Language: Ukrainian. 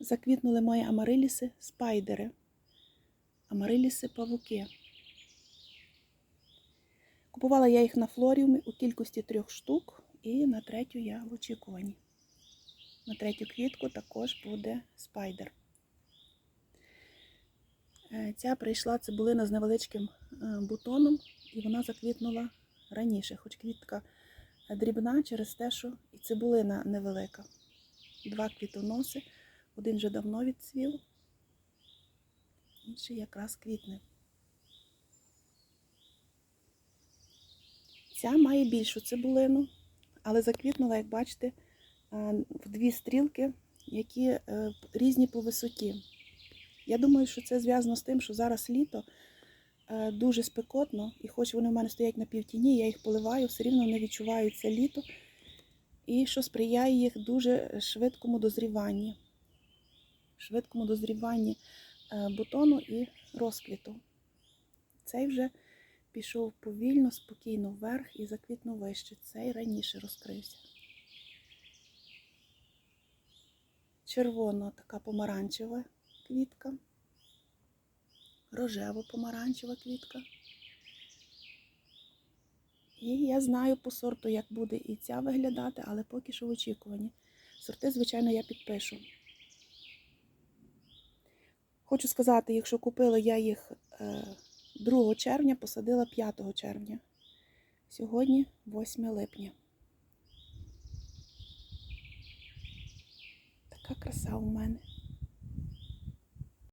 заквітнули мої амариліси спайдери. Амариліси павуки. Купувала я їх на флоріумі у кількості трьох штук, і на третю я в очікуванні. На третю квітку також буде спайдер. Е, Ця прийшла цибулина з невеличким е, бутоном, і вона заквітнула раніше, хоч квітка дрібна через те, що і цибулина невелика. Два квітоноси, один вже давно відцвів, інший якраз квітне. Ця має більшу цибулину, але заквітнула, як бачите, в дві стрілки, які е, різні по висоті. Я думаю, що це зв'язано з тим, що зараз літо е, дуже спекотно, і хоч вони в мене стоять на півтіні, я їх поливаю, все рівно не відчувають це літо, і що сприяє їх дуже швидкому дозріванні, швидкому дозріванні е, бутону і розквіту. Цей вже пішов повільно, спокійно вверх і заквітнув вище. Цей раніше розкрився. Червона така помаранчева квітка, рожево-помаранчева квітка. І я знаю по сорту, як буде і ця виглядати, але поки що в очікуванні. Сорти, звичайно, я підпишу. Хочу сказати, якщо купила я їх е, 2 червня, посадила 5 червня. Сьогодні 8 липня. Така краса у мене.